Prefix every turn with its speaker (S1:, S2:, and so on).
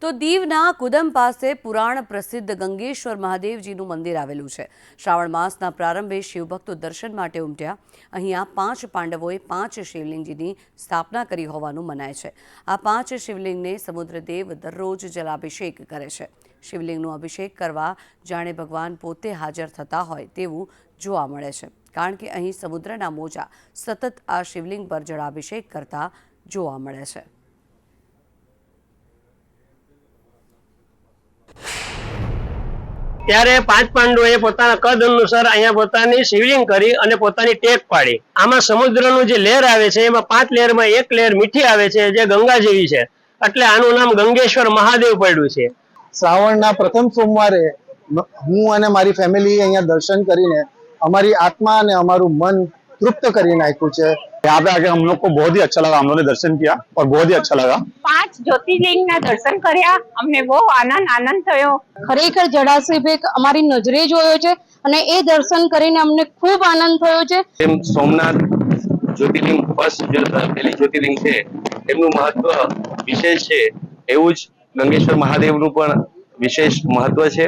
S1: તો દીવના કુદમ પાસે પુરાણ પ્રસિદ્ધ ગંગેશ્વર મહાદેવજીનું મંદિર આવેલું છે. શ્રાવણ માસના પ્રારંભે શિવભક્તો દર્શન માટે ઉમટ્યા. અહીંયા પાંચ પાંડવોએ પાંચ શિવલિંગજીની સ્થાપના કરી હોવાનું મનાય છે. આ પાંચ શિવલિંગને સમુદ્રદેવ દરરોજ જલાભિષેક કરે છે. શિવલિંગનો અભિષેક કરવા જાણે ભગવાન પોતે હાજર થતા હોય તેવું જોવા મળે છે. કારણ કે અહીં સમુદ્રના મોજા સતત આ શિવલિંગ પર જળાભિષેક કરતા જોવા મળે છે.
S2: ત્યારે પાંચ પાંડવોએ પોતાના કદ અનુસાર અહીંયા પોતાની શિવલિંગ કરી અને પોતાની ટેક પાડી. આમાં સમુદ્રનું જે લહેર આવે છે, એમાં પાંચ લહેરમાં એક લહેર મીઠી આવે છે, જે ગંગા જેવી છે. એટલે આનું નામ ગંગેશ્વર મહાદેવ પડ્યું છે.
S3: શ્રાવણના પ્રથમ સોમવારે હું અને મારી ફેમિલી અહીંયા દર્શન કરીને અમારી આત્મા અને અમારું મન તૃપ્ત કરી નાખ્યું છે.
S4: यहाँ पे आके हम लोग को बहुत ही अच्छा लगा हम लोग ने दर्शन किया और बहुत ही अच्छा लगा
S5: પાંચ જ્યોતિર્લિંગના દર્શન કર્યા અમને બહુ આનંદ આનંદ થયો
S6: ખરેખર જળાશય અમારી નજરે જોયો છે અને એ દર્શન કરીને અમને ખૂબ આનંદ થયો છે
S7: એમ સોમનાથ જ્યોતિર્લિંગ ફર્સ્ટ પેલી જ્યોતિર્લિંગ છે એમનું મહત્વ વિશેષ છે એવું જ ગંગેશ્વર મહાદેવનું પણ વિશેષ મહત્વ છે